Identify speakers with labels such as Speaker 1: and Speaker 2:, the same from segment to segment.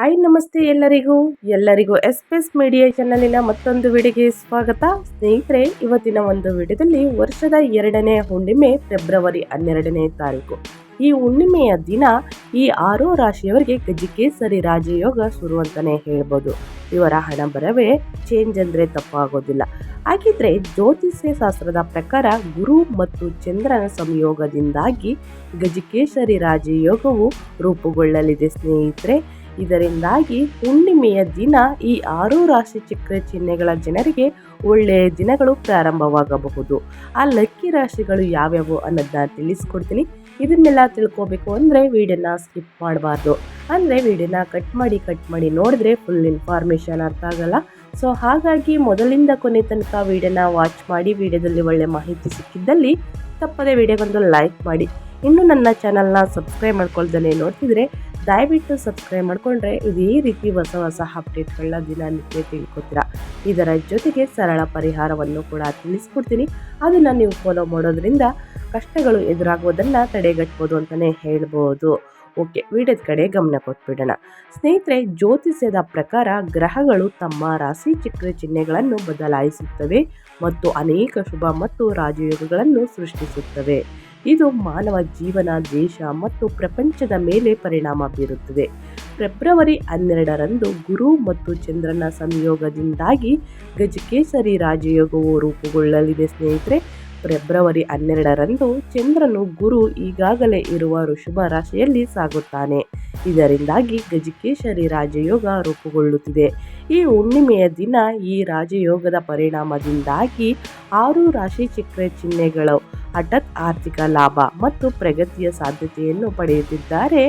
Speaker 1: Hi, namaste ಎಲ್ಲರಿಗೂ. ಎಲ್ಲರಿಗೂ S P S media ಚಾನಲಿನ ಮತ್ತೊಂದು ವಿಡಿಯೋಗೆ ಸ್ವಾಗತ. ಸ್ನೇಹಿತರೆ, ಇವತ್ತಿನ ಒಂದು ವಿಡಿಯೋದಲ್ಲಿ ವರ್ಷದ ಎರಡನೇ ಹುಣ್ಣಿಮೆ, ಫೆಬ್ರವರಿ ಹನ್ನೆರಡನೇ ತಾರೀಕು. ಈ ಹುಣ್ಣಿಮೆಯ ದಿನ ಈ ಆರೋ ರಾಶಿಯವರಿಗೆ ಗಜಕೇಸರಿ ರಾಜಯೋಗ ಶುರು ಅಂತಲೇ ಹೇಳ್ಬೋದು. ಇವರ ಹಣ ಬರವೇ ಚೇಂಜ್ ಅಂದ್ರೆ ತಪ್ಪಾಗೋದಿಲ್ಲ. ಹಾಗಿದ್ರೆ ಜ್ಯೋತಿಷ್ಯ ಶಾಸ್ತ್ರದ ಪ್ರಕಾರ ಗುರು ಮತ್ತು ಚಂದ್ರನ ಸಂಯೋಗದಿಂದಾಗಿ ಗಜಕೇಸರಿ ರಾಜಯೋಗವು ರೂಪುಗೊಳ್ಳಲಿದೆ ಸ್ನೇಹಿತರೆ. ಇದರಿಂದಾಗಿ ಹುಣ್ಣಿಮೆಯ ದಿನ ಈ ಆರು ರಾಶಿ ಚಕ್ರ ಚಿಹ್ನೆಗಳ ಜನರಿಗೆ ಒಳ್ಳೆಯ ದಿನಗಳು ಪ್ರಾರಂಭವಾಗಬಹುದು. ಆ ಲಕ್ಕಿ ರಾಶಿಗಳು ಯಾವ್ಯಾವು ಅನ್ನೋದನ್ನ ತಿಳಿಸ್ಕೊಡ್ತೀನಿ. ಇದನ್ನೆಲ್ಲ ತಿಳ್ಕೊಬೇಕು ಅಂದರೆ ವಿಡಿಯೋನ ಸ್ಕಿಪ್ ಮಾಡಬಾರ್ದು. ಅಂದರೆ ವೀಡಿಯೋನ ಕಟ್ ಮಾಡಿ ಕಟ್ ಮಾಡಿ ನೋಡಿದ್ರೆ ಫುಲ್ ಇನ್ಫಾರ್ಮೇಷನ್ ಅರ್ಥ ಆಗಲ್ಲ. ಸೊ ಹಾಗಾಗಿ ಮೊದಲಿಂದ ಕೊನೆ ತನಕ ವೀಡಿಯೋನ ವಾಚ್ ಮಾಡಿ, ವಿಡಿಯೋದಲ್ಲಿ ಒಳ್ಳೆ ಮಾಹಿತಿ ಸಿಕ್ಕಿದ್ದಲ್ಲಿ ತಪ್ಪದೇ ವಿಡಿಯೋಗೊಂದು ಲೈಕ್ ಮಾಡಿ. ಇನ್ನು ನನ್ನ ಚಾನಲ್ನ ಸಬ್ಸ್ಕ್ರೈಬ್ ಮಾಡ್ಕೊಳ್ದೇ ನೋಡ್ತಿದ್ರೆ ದಯವಿಟ್ಟು ಸಬ್ಸ್ಕ್ರೈಬ್ ಮಾಡಿಕೊಂಡ್ರೆ ಇದೇ ರೀತಿ ಹೊಸ ಹೊಸ ಅಪ್ಡೇಟ್ಗಳನ್ನ ದಿನನಿತ್ಯ ತಿಳ್ಕೊತೀರಾ. ಇದರ ಜೊತೆಗೆ ಸರಳ ಪರಿಹಾರವನ್ನು ಕೂಡ ತಿಳಿಸ್ಕೊಡ್ತೀನಿ. ಅದನ್ನು ನೀವು ಫಾಲೋ ಮಾಡೋದ್ರಿಂದ ಕಷ್ಟಗಳು ಎದುರಾಗುವುದನ್ನು ತಡೆಗಟ್ಬೋದು ಅಂತಲೇ ಹೇಳ್ಬೋದು. ಓಕೆ ವಿಡಿಯೋದ ಕಡೆ ಗಮನ ಕೊಟ್ಬಿಡೋಣ. ಸ್ನೇಹಿತರೆ, ಜ್ಯೋತಿಷ್ಯದ ಪ್ರಕಾರ ಗ್ರಹಗಳು ತಮ್ಮ ರಾಶಿ ಚಕ್ರ ಚಿಹ್ನೆಗಳನ್ನು ಬದಲಾಯಿಸುತ್ತವೆ ಮತ್ತು ಅನೇಕ ಶುಭ ಮತ್ತು ರಾಜಯೋಗಗಳನ್ನು ಸೃಷ್ಟಿಸುತ್ತವೆ. ಇದು ಮಾನವ ಜೀವನ ದೇಶ ಮತ್ತು ಪ್ರಪಂಚದ ಮೇಲೆ ಪರಿಣಾಮ ಬೀರುತ್ತದೆ. ಫೆಬ್ರವರಿ ಹನ್ನೆರಡರಂದು ಗುರು ಮತ್ತು ಚಂದ್ರನ ಸಂಯೋಗದಿಂದಾಗಿ ಗಜಕೇಸರಿ ರಾಜಯೋಗವು ರೂಪುಗೊಳ್ಳಲಿದೆ ಸ್ನೇಹಿತರೆ. ಫೆಬ್ರವರಿ ಹನ್ನೆರಡರಂದು ಚಂದ್ರನು ಗುರು ಈಗಾಗಲೇ ಇರುವ ಋಷಭ ರಾಶಿಯಲ್ಲಿ ಸಾಗುತ್ತಾನೆ. ಇದರಿಂದಾಗಿ ಗಜಕೇಶರಿ ರಾಜಯೋಗ ರೂಪುಗೊಳ್ಳುತ್ತಿದೆ. ಈ ಹುಣ್ಣಿಮೆಯ ದಿನ ಈ ರಾಜಯೋಗದ ಪರಿಣಾಮದಿಂದಾಗಿ ಆರು ರಾಶಿ ಚಕ್ರ ಚಿಹ್ನೆಗಳು ಹಠಾತ್ ಆರ್ಥಿಕ ಲಾಭ ಮತ್ತು ಪ್ರಗತಿಯ ಸಾಧ್ಯತೆಯನ್ನು ಪಡೆಯುತ್ತಿದ್ದಾರೆ.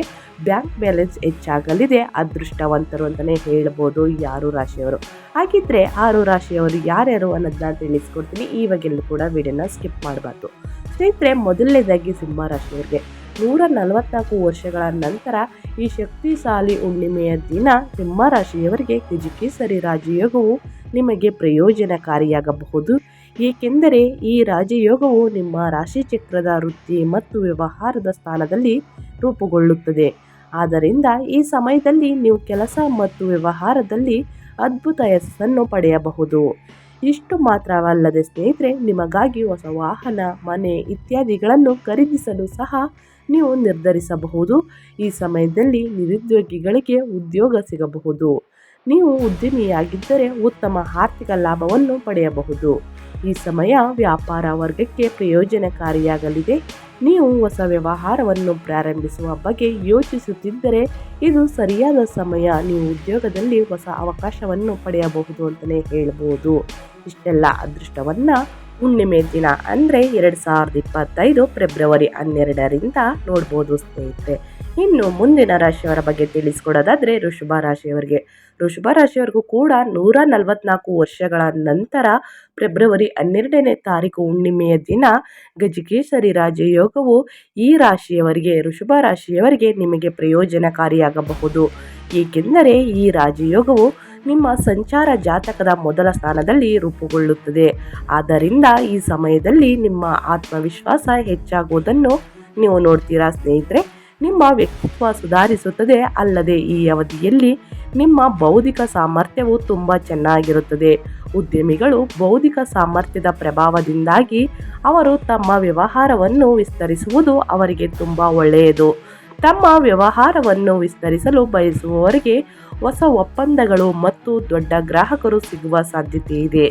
Speaker 1: ಬ್ಯಾಂಕ್ ಬ್ಯಾಲೆನ್ಸ್ ಹೆಚ್ಚಾಗಲಿದೆ, ಅದೃಷ್ಟವಂತರು ಅಂತಲೇ ಹೇಳ್ಬೋದು ಈ ಆರು ರಾಶಿಯವರು. ಹಾಗಿದ್ರೆ ಆರು ರಾಶಿಯವರು ಯಾರ್ಯಾರು ಅನ್ನೋದನ್ನ ತಿಳಿಸ್ಕೊಡ್ತೀನಿ. ಇವಾಗೆಲ್ಲೂ ಕೂಡ ವಿಡಿಯೋನ ಸ್ಕಿಪ್ ಮಾಡಬಾರ್ದು. ಸ್ನೇಹಿತರೆ, ಮೊದಲನೇದಾಗಿ ಸಿಂಹ ರಾಶಿಯವರಿಗೆ. ನೂರ ನಲವತ್ನಾಲ್ಕು ವರ್ಷಗಳ ನಂತರ ಈ ಶಕ್ತಿಶಾಲಿ ಹುಣ್ಣಿಮೆಯ ದಿನ ಸಿಂಹ ರಾಶಿಯವರಿಗೆ ಸರಿ ರಾಜಯೋಗವು ನಿಮಗೆ ಪ್ರಯೋಜನಕಾರಿಯಾಗಬಹುದು. ಏಕೆಂದರೆ ಈ ರಾಜಯೋಗವು ನಿಮ್ಮ ರಾಶಿಚಕ್ರದ ವೃತ್ತಿ ಮತ್ತು ವ್ಯವಹಾರದ ಸ್ಥಾನದಲ್ಲಿ ರೂಪುಗೊಳ್ಳುತ್ತದೆ. ಆದ್ದರಿಂದ ಈ ಸಮಯದಲ್ಲಿ ನೀವು ಕೆಲಸ ಮತ್ತು ವ್ಯವಹಾರದಲ್ಲಿ ಅದ್ಭುತ ಯಶಸ್ಸನ್ನು ಪಡೆಯಬಹುದು. ಇಷ್ಟು ಮಾತ್ರವಲ್ಲದೆ ಸ್ನೇಹಿತರೆ, ನಿಮಗಾಗಿ ಹೊಸ ವಾಹನ, ಮನೆ ಇತ್ಯಾದಿಗಳನ್ನು ಖರೀದಿಸಲು ಸಹ ನೀವು ನಿರ್ಧರಿಸಬಹುದು. ಈ ಸಮಯದಲ್ಲಿ ನಿರುದ್ಯೋಗಿಗಳಿಗೆ ಉದ್ಯೋಗ ಸಿಗಬಹುದು. ನೀವು ಉದ್ಯಮಿಯಾಗಿದ್ದರೆ ಉತ್ತಮ ಆರ್ಥಿಕ ಲಾಭವನ್ನು ಪಡೆಯಬಹುದು. ಈ ಸಮಯ ವ್ಯಾಪಾರ ವರ್ಗಕ್ಕೆ ಪ್ರಯೋಜನಕಾರಿಯಾಗಲಿದೆ. ನೀವು ಹೊಸ ವ್ಯವಹಾರವನ್ನು ಪ್ರಾರಂಭಿಸುವ ಬಗ್ಗೆ ಯೋಚಿಸುತ್ತಿದ್ದರೆ ಇದು ಸರಿಯಾದ ಸಮಯ. ನೀವು ಉದ್ಯೋಗದಲ್ಲಿ ಹೊಸ ಅವಕಾಶವನ್ನು ಪಡೆಯಬಹುದು ಅಂತಲೇ ಹೇಳ್ಬೋದು. ಇಷ್ಟೆಲ್ಲ. ಅದೃಷ್ಟವನ್ನು ಹುಣ್ಣಿಮೆ ದಿನ ಅಂದರೆ ಎರಡು ಸಾವಿರದ ಇಪ್ಪತ್ತೈದು ಫೆಬ್ರವರಿ ಹನ್ನೆರಡರಿಂದ ನೋಡ್ಬೋದು ಸ್ನೇಹಿತರೆ. ಇನ್ನು ಮುಂದಿನ ರಾಶಿಯವರ ಬಗ್ಗೆ ತಿಳಿಸ್ಕೊಡೋದಾದರೆ ಋಷಭ ರಾಶಿಯವರಿಗೆ. ಋಷಭ ರಾಶಿಯವರಿಗೂ ಕೂಡ ನೂರ ನಲವತ್ನಾಲ್ಕು ವರ್ಷಗಳ ನಂತರ ಫೆಬ್ರವರಿ ಹನ್ನೆರಡನೇ ತಾರೀಕು ಹುಣ್ಣಿಮೆಯ ದಿನ ಗಜಕೇಸರಿ ರಾಜಯೋಗವು ಈ ರಾಶಿಯವರಿಗೆ ಋಷಭ ರಾಶಿಯವರಿಗೆ ನಿಮಗೆ ಪ್ರಯೋಜನಕಾರಿಯಾಗಬಹುದು. ಏಕೆಂದರೆ ಈ ರಾಜಯೋಗವು ನಿಮ್ಮ ಸಂಚಾರ ಜಾತಕದ ಮೊದಲ ಸ್ಥಾನದಲ್ಲಿ ರೂಪುಗೊಳ್ಳುತ್ತದೆ. ಆದ್ದರಿಂದ ಈ ಸಮಯದಲ್ಲಿ ನಿಮ್ಮ ಆತ್ಮವಿಶ್ವಾಸ ಹೆಚ್ಚಾಗುವುದನ್ನು ನೀವು ನೋಡ್ತೀರಾ ಸ್ನೇಹಿತರೆ? ನಿಮ್ಮ ವ್ಯಕ್ತಿತ್ವ ಸುಧಾರಿಸುತ್ತದೆ, ಅಲ್ಲದೆ ಈ ಅವಧಿಯಲ್ಲಿ ನಿಮ್ಮ ಬೌದ್ಧಿಕ ಸಾಮರ್ಥ್ಯವು ತುಂಬ ಚೆನ್ನಾಗಿರುತ್ತದೆ. ಉದ್ಯಮಿಗಳು ಬೌದ್ಧಿಕ ಸಾಮರ್ಥ್ಯದ ಪ್ರಭಾವದಿಂದಾಗಿ ಅವರು ತಮ್ಮ ವ್ಯವಹಾರವನ್ನು ವಿಸ್ತರಿಸುವುದು ಅವರಿಗೆ ತುಂಬ ಒಳ್ಳೆಯದು. ತಮ್ಮ ವ್ಯವಹಾರವನ್ನು ವಿಸ್ತರಿಸಲು ಬಯಸುವವರಿಗೆ ಹೊಸ ಒಪ್ಪಂದಗಳು ಮತ್ತು ದೊಡ್ಡ ಗ್ರಾಹಕರು ಸಿಗುವ ಸಾಧ್ಯತೆ ಇದೆ.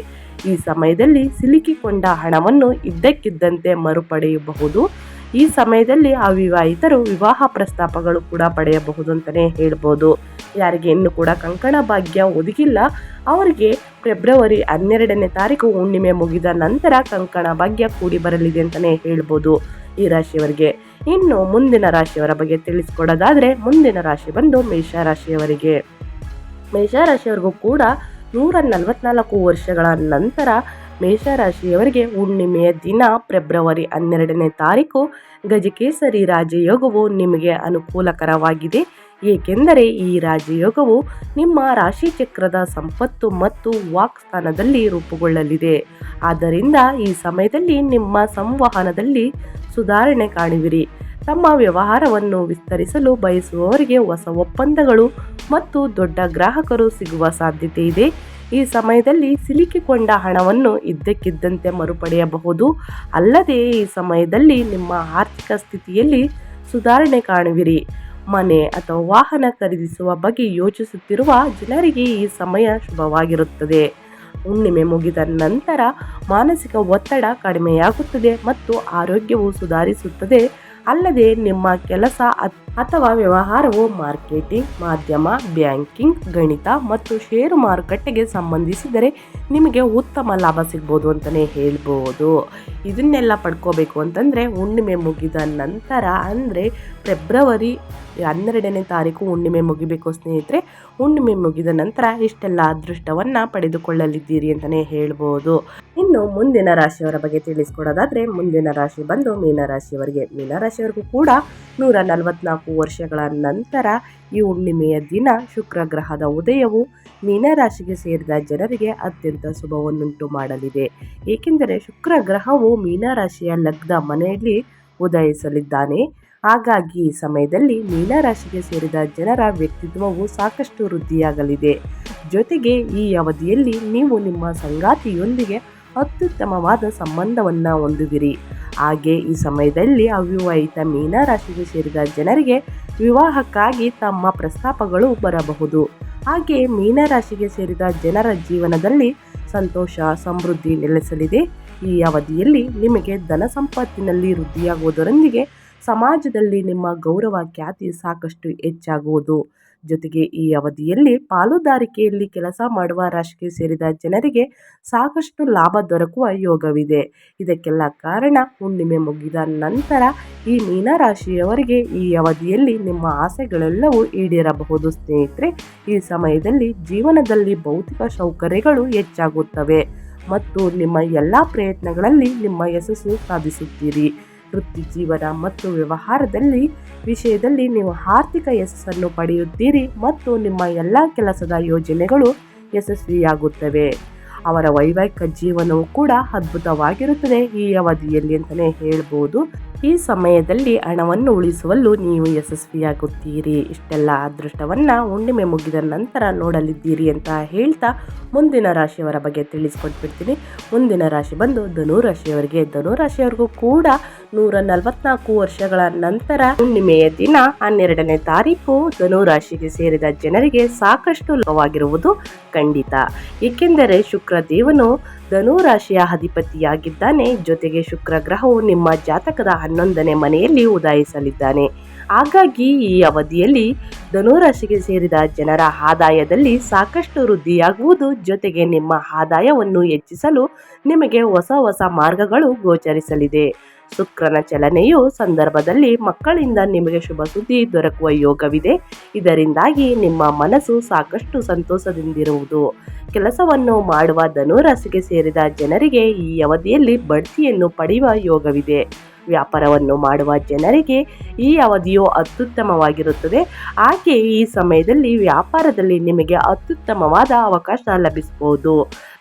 Speaker 1: ಈ ಸಮಯದಲ್ಲಿ ಸಿಲುಕಿಕೊಂಡ ಹಣವನ್ನು ಇದ್ದಕ್ಕಿದ್ದಂತೆ ಮರುಪಡೆಯಬಹುದು. ಈ ಸಮಯದಲ್ಲಿ ಅವಿವಾಹಿತರು ವಿವಾಹ ಪ್ರಸ್ತಾಪಗಳು ಕೂಡ ಪಡೆಯಬಹುದು ಅಂತಲೇ ಹೇಳ್ಬೋದು. ಯಾರಿಗೆ ಇನ್ನೂ ಕೂಡ ಕಂಕಣ ಭಾಗ್ಯ ಒದಗಿಲ್ಲ. ಅವರಿಗೆ ಫೆಬ್ರವರಿ ಹನ್ನೆರಡನೇ ತಾರೀಕು ಹುಣ್ಣಿಮೆ ಮುಗಿದ ನಂತರ ಕಂಕಣ ಭಾಗ್ಯ ಕೂಡಿ ಬರಲಿದೆ ಅಂತಲೇ ಹೇಳ್ಬೋದು. ಈ ರಾಶಿಯವರಿಗೆ. ಇನ್ನು ಮುಂದಿನ ರಾಶಿಯವರ ಬಗ್ಗೆ ತಿಳಿಸ್ಕೊಡೋದಾದರೆ, ಮುಂದಿನ ರಾಶಿ ಬಂದು ಮೇಷ ರಾಶಿಯವರಿಗೂ ಕೂಡ ನೂರ ನಲವತ್ನಾಲ್ಕು ವರ್ಷಗಳ ನಂತರ ಮೇಷರಾಶಿಯವರಿಗೆ ಹುಣ್ಣಿಮೆಯ ದಿನ, ಫೆಬ್ರವರಿ ಹನ್ನೆರಡನೇ ತಾರೀಕು, ಗಜಕೇಸರಿ ರಾಜಯೋಗವು ನಿಮಗೆ ಅನುಕೂಲಕರವಾಗಿದೆ. ಏಕೆಂದರೆ ಈ ರಾಜಯೋಗವು ನಿಮ್ಮ ರಾಶಿ ಚಕ್ರದ ಸಂಪತ್ತು ಮತ್ತು ವಾಕ್ ಸ್ಥಾನದಲ್ಲಿ ರೂಪುಗೊಳ್ಳಲಿದೆ. ಆದ್ದರಿಂದ ಈ ಸಮಯದಲ್ಲಿ ನಿಮ್ಮ ಸಂವಹನದಲ್ಲಿ ಸುಧಾರಣೆ ಕಾಣುವಿರಿ. ತಮ್ಮ ವ್ಯವಹಾರವನ್ನು ವಿಸ್ತರಿಸಲು ಬಯಸುವವರಿಗೆ ಹೊಸ ಒಪ್ಪಂದಗಳು ಮತ್ತು ದೊಡ್ಡ ಗ್ರಾಹಕರು ಸಿಗುವ ಸಾಧ್ಯತೆ ಇದೆ. ಈ ಸಮಯದಲ್ಲಿ ಸಿಲುಕಿಕೊಂಡ ಹಣವನ್ನು ಇದ್ದಕ್ಕಿದ್ದಂತೆ ಮರುಪಡೆಯಬಹುದು. ಅಲ್ಲದೆ ಈ ಸಮಯದಲ್ಲಿ ನಿಮ್ಮ ಆರ್ಥಿಕ ಸ್ಥಿತಿಯಲ್ಲಿ ಸುಧಾರಣೆ ಕಾಣುವಿರಿ. ಮನೆ ಅಥವಾ ವಾಹನ ಖರೀದಿಸುವ ಬಗ್ಗೆ ಯೋಚಿಸುತ್ತಿರುವ ಜನರಿಗೆ ಈ ಸಮಯ ಶುಭವಾಗಿರುತ್ತದೆ. ಹುಣ್ಣಿಮೆ ಮುಗಿದ ನಂತರ ಮಾನಸಿಕ ಒತ್ತಡ ಕಡಿಮೆಯಾಗುತ್ತದೆ ಮತ್ತು ಆರೋಗ್ಯವು ಸುಧಾರಿಸುತ್ತದೆ. ಅಲ್ಲದೆ ನಿಮ್ಮ ಕೆಲಸ ಅಥವಾ ವ್ಯವಹಾರವು ಮಾರ್ಕೆಟಿಂಗ್, ಮಾಧ್ಯಮ, ಬ್ಯಾಂಕಿಂಗ್, ಗಣಿತ ಮತ್ತು ಷೇರು ಮಾರುಕಟ್ಟೆಗೆ ಸಂಬಂಧಿಸಿದರೆ ನಿಮಗೆ ಉತ್ತಮ ಲಾಭ ಸಿಗ್ಬೋದು ಅಂತಲೇ ಹೇಳ್ಬೋದು. ಇದನ್ನೆಲ್ಲ ಪಡ್ಕೋಬೇಕು ಅಂತಂದರೆ ಹುಣ್ಣಿಮೆ ಮುಗಿದ ನಂತರ, ಅಂದರೆ ಫೆಬ್ರವರಿ ಹನ್ನೆರಡನೇ ತಾರೀಕು ಹುಣ್ಣಿಮೆ ಮುಗಿಬೇಕು ಸ್ನೇಹಿತರೆ. ಹುಣ್ಣಿಮೆ ಮುಗಿದ ನಂತರ ಇಷ್ಟೆಲ್ಲ ಅದೃಷ್ಟವನ್ನು ಪಡೆದುಕೊಳ್ಳಲಿದ್ದೀರಿ ಅಂತಲೇ ಹೇಳ್ಬೋದು. ಇನ್ನು ಮುಂದಿನ ರಾಶಿಯವರ ಬಗ್ಗೆ ತಿಳಿಸ್ಕೊಡೋದಾದರೆ ಮುಂದಿನ ರಾಶಿ ಬಂದು ಮೀನರಾಶಿಯವರಿಗೆ. ಮೀನರಾಶಿಯವರಿಗೂ ಕೂಡ ನೂರ ನಲವತ್ನಾಲ್ಕು ವರ್ಷಗಳ ನಂತರ ಈ ಹುಣ್ಣಿಮೆಯ ದಿನ ಶುಕ್ರ ಗ್ರಹದ ಉದಯವು ಮೀನರಾಶಿಗೆ ಸೇರಿದ ಜನರಿಗೆ ಅತ್ಯಂತ ಶುಭವನ್ನುಂಟು ಮಾಡಲಿದೆ. ಏಕೆಂದರೆ ಶುಕ್ರ ಗ್ರಹವು ಮೀನರಾಶಿಯ ಲಗ್ನ ಮನೆಯಲ್ಲಿ ಉದಯಿಸಲಿದ್ದಾನೆ. ಹಾಗಾಗಿ ಈ ಸಮಯದಲ್ಲಿ ಮೀನರಾಶಿಗೆ ಸೇರಿದ ಜನರ ವ್ಯಕ್ತಿತ್ವವು ಸಾಕಷ್ಟು ವೃದ್ಧಿಯಾಗಲಿದೆ. ಜೊತೆಗೆ ಈ ಅವಧಿಯಲ್ಲಿ ನೀವು ನಿಮ್ಮ ಸಂಗಾತಿಯೊಂದಿಗೆ ಅತ್ಯುತ್ತಮವಾದ ಸಂಬಂಧವನ್ನು ಹೊಂದುವಿರಿ. ಹಾಗೆ ಈ ಸಮಯದಲ್ಲಿ ಅವಿವಾಹಿತ ಮೀನರಾಶಿಗೆ ಸೇರಿದ ಜನರಿಗೆ ವಿವಾಹಕ್ಕಾಗಿ ತಮ್ಮ ಪ್ರಸ್ತಾಪಗಳು ಬರಬಹುದು. ಹಾಗೆ ಮೀನರಾಶಿಗೆ ಸೇರಿದ ಜನರ ಜೀವನದಲ್ಲಿ ಸಂತೋಷ, ಸಮೃದ್ಧಿ ನೆಲೆಸಲಿದೆ. ಈ ಅವಧಿಯಲ್ಲಿ ನಿಮಗೆ ಧನ ಸಂಪತ್ತಿನಲ್ಲಿ ವೃದ್ಧಿಯಾಗುವುದರೊಂದಿಗೆ ಸಮಾಜದಲ್ಲಿ ನಿಮ್ಮ ಗೌರವ ಖ್ಯಾತಿ ಸಾಕಷ್ಟು ಹೆಚ್ಚಾಗುವುದು. ಜೊತೆಗೆ ಈ ಅವಧಿಯಲ್ಲಿ ಪಾಲುದಾರಿಕೆಯಲ್ಲಿ ಕೆಲಸ ಮಾಡುವ ರಾಶಿಗೆ ಸೇರಿದ ಜನರಿಗೆ ಸಾಕಷ್ಟು ಲಾಭ ದೊರಕುವ ಯೋಗವಿದೆ. ಇದಕ್ಕೆಲ್ಲ ಕಾರಣ ಹುಣ್ಣಿಮೆ ಮುಗಿದ ನಂತರ ಈ ಮೀನರಾಶಿಯವರಿಗೆ ಈ ಅವಧಿಯಲ್ಲಿ ನಿಮ್ಮ ಆಸೆಗಳೆಲ್ಲವೂ ಈಡೇರಬಹುದು. ಸ್ನೇಹಿತರೆ, ಈ ಸಮಯದಲ್ಲಿ ಜೀವನದಲ್ಲಿ ಭೌತಿಕ ಸೌಕರ್ಯಗಳು ಹೆಚ್ಚಾಗುತ್ತವೆ ಮತ್ತು ನಿಮ್ಮ ಎಲ್ಲ ಪ್ರಯತ್ನಗಳಲ್ಲಿ ನಿಮ್ಮ ಯಶಸ್ಸು ಸಾಧಿಸುತ್ತೀರಿ. ವೃತ್ತಿ ಜೀವನ ಮತ್ತು ವ್ಯವಹಾರದಲ್ಲಿ, ವಿಷಯದಲ್ಲಿ ನೀವು ಆರ್ಥಿಕ ಯಶಸ್ಸನ್ನು ಪಡೆಯುತ್ತೀರಿ ಮತ್ತು ನಿಮ್ಮ ಎಲ್ಲ ಕೆಲಸದ ಯೋಜನೆಗಳು ಯಶಸ್ವಿಯಾಗುತ್ತವೆ. ಅವರ ವೈವಾಹಿಕ ಜೀವನವು ಕೂಡ ಅದ್ಭುತವಾಗಿರುತ್ತದೆ ಈ ಅವಧಿಯಲ್ಲಿ ಅಂತಲೇ ಹೇಳ್ಬೋದು. ಈ ಸಮಯದಲ್ಲಿ ಹಣವನ್ನು ಉಳಿಸುವಲ್ಲೂ ನೀವು ಯಶಸ್ವಿಯಾಗುತ್ತೀರಿ. ಇಷ್ಟೆಲ್ಲ ಅದೃಷ್ಟವನ್ನು ಹುಣ್ಣಿಮೆ ಮುಗಿದ ನಂತರ ನೋಡಲಿದ್ದೀರಿ ಅಂತ ಹೇಳ್ತಾ ಮುಂದಿನ ರಾಶಿಯವರ ಬಗ್ಗೆ ತಿಳಿಸ್ಕೊಟ್ಬಿಡ್ತೀನಿ. ಮುಂದಿನ ರಾಶಿ ಬಂದು ಧನುರಾಶಿಯವರಿಗೆ, ಧನುರಾಶಿಯವರಿಗೂ ಧನು ರಾಶಿಯವರಿಗೂ ಕೂಡ ನೂರ ನಲವತ್ನಾಲ್ಕು ವರ್ಷಗಳ ನಂತರ ಹುಣ್ಣಿಮೆಯ ದಿನ ಹನ್ನೆರಡನೇ ತಾರೀಕು ಧನುರಾಶಿಗೆ ಸೇರಿದ ಜನರಿಗೆ ಸಾಕಷ್ಟು ಲೋವಾಗಿರುವುದು ಖಂಡಿತ. ಏಕೆಂದರೆ ಶುಕ್ರ ದೇವನು ಧನು ರಾಶಿಯ ಅಧಿಪತಿಯಾಗಿದ್ದಾನೆ. ಜೊತೆಗೆ ಶುಕ್ರ ಗ್ರಹವು ನಿಮ್ಮ ಜಾತಕದ ಹನ್ನೊಂದನೇ ಮನೆಯಲ್ಲಿ ಉದಾಯಿಸಲಿದ್ದಾನೆ. ಹಾಗಾಗಿ ಈ ಅವಧಿಯಲ್ಲಿ ಧನುರಾಶಿಗೆ ಸೇರಿದ ಜನರ ಆದಾಯದಲ್ಲಿ ಸಾಕಷ್ಟು ವೃದ್ಧಿಯಾಗುವುದು ಜೊತೆಗೆ ನಿಮ್ಮ ಆದಾಯವನ್ನು ಹೆಚ್ಚಿಸಲು ನಿಮಗೆ ಹೊಸ ಹೊಸ ಮಾರ್ಗಗಳು ಗೋಚರಿಸಲಿದೆ. ಶುಕ್ರನ ಚಲನೆಯು ಸಂದರ್ಭದಲ್ಲಿ ಮಕ್ಕಳಿಂದ ನಿಮಗೆ ಶುಭ ಸುದ್ದಿ ದೊರಕುವ ಯೋಗವಿದೆ. ಇದರಿಂದಾಗಿ ನಿಮ್ಮ ಮನಸ್ಸು ಸಾಕಷ್ಟು ಸಂತೋಷದಿಂದಿರುವುದು. ಕೆಲಸವನ್ನು ಮಾಡುವ ಧನುರಾಶಿಗೆ ಸೇರಿದ ಜನರಿಗೆ ಈ ಅವಧಿಯಲ್ಲಿ ಬಡ್ತಿಯನ್ನು ಪಡೆಯುವ ಯೋಗವಿದೆ. ವ್ಯಾಪಾರವನ್ನು ಮಾಡುವ ಜನರಿಗೆ ಈ ಅವಧಿಯು ಅತ್ಯುತ್ತಮವಾಗಿರುತ್ತದೆ. ಹಾಗೆ ಈ ಸಮಯದಲ್ಲಿ ವ್ಯಾಪಾರದಲ್ಲಿ ನಿಮಗೆ ಅತ್ಯುತ್ತಮವಾದ ಅವಕಾಶ ಲಭಿಸಬಹುದು.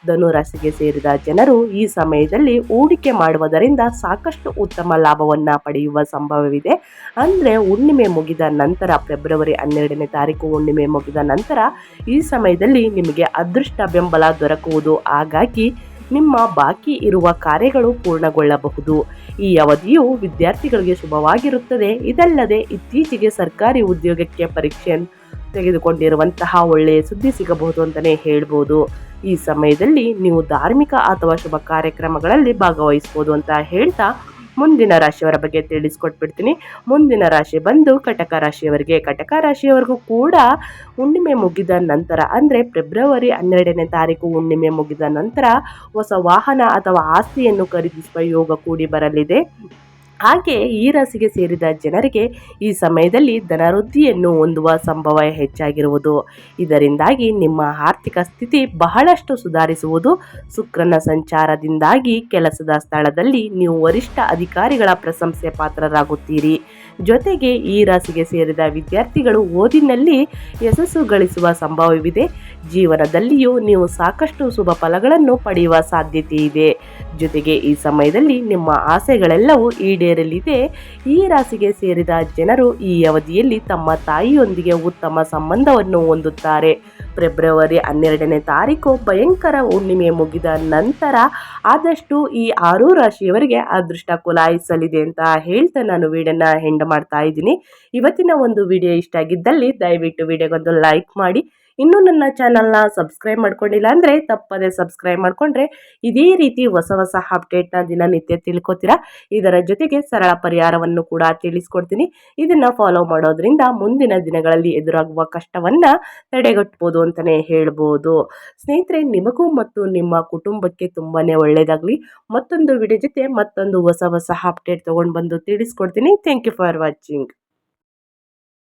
Speaker 1: ಧನುರಾಶಿಗೆ ಸೇರಿದ ಜನರು ಈ ಸಮಯದಲ್ಲಿ ಹೂಡಿಕೆ ಮಾಡುವುದರಿಂದ ಸಾಕಷ್ಟು ಉತ್ತಮ ಲಾಭವನ್ನು ಪಡೆಯುವ ಸಂಭವವಿದೆ. ಅಂದರೆ ಹುಣ್ಣಿಮೆ ಮುಗಿದ ನಂತರ, ಫೆಬ್ರವರಿ ಹನ್ನೆರಡನೇ ತಾರೀಕು ಹುಣ್ಣಿಮೆ ಮುಗಿದ ನಂತರ ಈ ಸಮಯದಲ್ಲಿ ನಿಮಗೆ ಅದೃಷ್ಟ ಬೆಂಬಲ ದೊರಕುವುದು. ಹಾಗಾಗಿ ನಿಮ್ಮ ಬಾಕಿ ಇರುವ ಕಾರ್ಯಗಳು ಪೂರ್ಣಗೊಳ್ಳಬಹುದು. ಈ ಅವಧಿಯು ವಿದ್ಯಾರ್ಥಿಗಳಿಗೆ ಶುಭವಾಗಿರುತ್ತದೆ. ಇದಲ್ಲದೆ ಇತ್ತೀಚೆಗೆ ಸರ್ಕಾರಿ ಉದ್ಯೋಗಕ್ಕೆ ಪರೀಕ್ಷೆ ತೆಗೆದುಕೊಂಡಿರುವಂತಹ ಒಳ್ಳೆಯ ಸುದ್ದಿ ಸಿಗಬಹುದು ಅಂತಲೇ ಹೇಳ್ಬೋದು. ಈ ಸಮಯದಲ್ಲಿ ನೀವು ಧಾರ್ಮಿಕ ಅಥವಾ ಶುಭ ಕಾರ್ಯಕ್ರಮಗಳಲ್ಲಿ ಭಾಗವಹಿಸ್ಬೋದು ಅಂತ ಹೇಳ್ತಾ ಮುಂದಿನ ರಾಶಿಯವರ ಬಗ್ಗೆ ತಿಳಿಸ್ಕೊಟ್ಬಿಡ್ತೀನಿ. ಮುಂದಿನ ರಾಶಿ ಬಂದು ಕಟಕ ರಾಶಿಯವರಿಗೆ, ಕಟಕ ರಾಶಿಯವರೆಗೂ ಕೂಡ ಹುಣ್ಣಿಮೆ ಮುಗಿದ ನಂತರ, ಅಂದರೆ ಫೆಬ್ರವರಿ ಹನ್ನೆರಡನೇ ತಾರೀಕು ಹುಣ್ಣಿಮೆ ಮುಗಿದ ನಂತರ ಹೊಸ ವಾಹನ ಅಥವಾ ಆಸ್ತಿಯನ್ನು ಖರೀದಿಸುವ ಯೋಗ ಕೂಡಿ ಬರಲಿದೆ. ಹಾಗೆ ಈ ರಾಶಿಗೆ ಸೇರಿದ ಜನರಿಗೆ ಈ ಸಮಯದಲ್ಲಿ ಧನವೃದ್ಧಿಯನ್ನು ಹೊಂದುವ ಸಂಭವ ಹೆಚ್ಚಾಗಿರುವುದು. ಇದರಿಂದಾಗಿ ನಿಮ್ಮ ಆರ್ಥಿಕ ಸ್ಥಿತಿ ಬಹಳಷ್ಟು ಸುಧಾರಿಸುವುದು. ಶುಕ್ರನ ಸಂಚಾರದಿಂದಾಗಿ ಕೆಲಸದ ಸ್ಥಳದಲ್ಲಿ ನೀವು ವರಿಷ್ಠ ಅಧಿಕಾರಿಗಳ ಪ್ರಶಂಸೆ ಪಾತ್ರರಾಗುತ್ತೀರಿ. ಜೊತೆಗೆ ಈ ರಾಶಿಗೆ ಸೇರಿದ ವಿದ್ಯಾರ್ಥಿಗಳು ಓದಿನಲ್ಲಿ ಯಶಸ್ಸು ಗಳಿಸುವ ಸಂಭವವಿದೆ. ಜೀವನದಲ್ಲಿಯೂ ನೀವು ಸಾಕಷ್ಟು ಶುಭ ಫಲಗಳನ್ನು ಪಡೆಯುವ ಸಾಧ್ಯತೆ ಇದೆ ಜೊತೆಗೆ ಈ ಸಮಯದಲ್ಲಿ ನಿಮ್ಮ ಆಸೆಗಳೆಲ್ಲವೂ ಈಡೇರಲಿದೆ. ಈ ರಾಶಿಗೆ ಸೇರಿದ ಜನರು ಈ ಅವಧಿಯಲ್ಲಿ ತಮ್ಮ ತಾಯಿಯೊಂದಿಗೆ ಉತ್ತಮ ಸಂಬಂಧವನ್ನು ಹೊಂದುತ್ತಾರೆ. ಫೆಬ್ರವರಿ ಹನ್ನೆರಡನೇ ತಾರೀಕು ಭಯಂಕರ ಹುಣ್ಣಿಮೆ ಮುಗಿದ ನಂತರ ಆದಷ್ಟು ಈ ಆರು ರಾಶಿಯವರಿಗೆ ಅದೃಷ್ಟ ಕುಲಾಯಿಸಲಿದೆ ಅಂತ ಹೇಳ್ತಾ ನಾನು ವಿಡಿಯೋನ ಹೆಂಡ್ ಮಾಡ್ತಾ ಇದ್ದೀನಿ. ಇವತ್ತಿನ ಒಂದು ವಿಡಿಯೋ ಇಷ್ಟ ಆಗಿದ್ದಲ್ಲಿ ದಯವಿಟ್ಟು ವಿಡಿಯೋಗೊಂದು ಲೈಕ್ ಮಾಡಿ. ಇನ್ನೂ ನನ್ನ ಚಾನಲ್ನ ಸಬ್ಸ್ಕ್ರೈಬ್ ಮಾಡ್ಕೊಂಡಿಲ್ಲ ಅಂದರೆ ತಪ್ಪದೆ ಸಬ್ಸ್ಕ್ರೈಬ್ ಮಾಡಿಕೊಂಡ್ರೆ ಇದೇ ರೀತಿ ಹೊಸ ಹೊಸ ಅಪ್ಡೇಟ್ನ ದಿನನಿತ್ಯ ತಿಳ್ಕೊತೀರಾ? ಇದರ ಜೊತೆಗೆ ಸರಳ ಪರಿಹಾರವನ್ನು ಕೂಡ ತಿಳಿಸ್ಕೊಡ್ತೀನಿ. ಇದನ್ನು ಫಾಲೋ ಮಾಡೋದ್ರಿಂದ ಮುಂದಿನ ದಿನಗಳಲ್ಲಿ ಎದುರಾಗುವ ಕಷ್ಟವನ್ನು ತಡೆಗಟ್ಬೋದು ಅಂತಲೇ ಹೇಳ್ಬೋದು. ಸ್ನೇಹಿತರೆ, ನಿಮಗೂ ಮತ್ತು ನಿಮ್ಮ ಕುಟುಂಬಕ್ಕೆ ತುಂಬಾ ಒಳ್ಳೆಯದಾಗಲಿ ಮತ್ತೊಂದು ವಿಡಿಯೋ ಜೊತೆ ಮತ್ತೊಂದು ಹೊಸ ಹೊಸ ಅಪ್ಡೇಟ್ ತೊಗೊಂಡು ಬಂದು ತಿಳಿಸ್ಕೊಡ್ತೀನಿ. Thank you for watching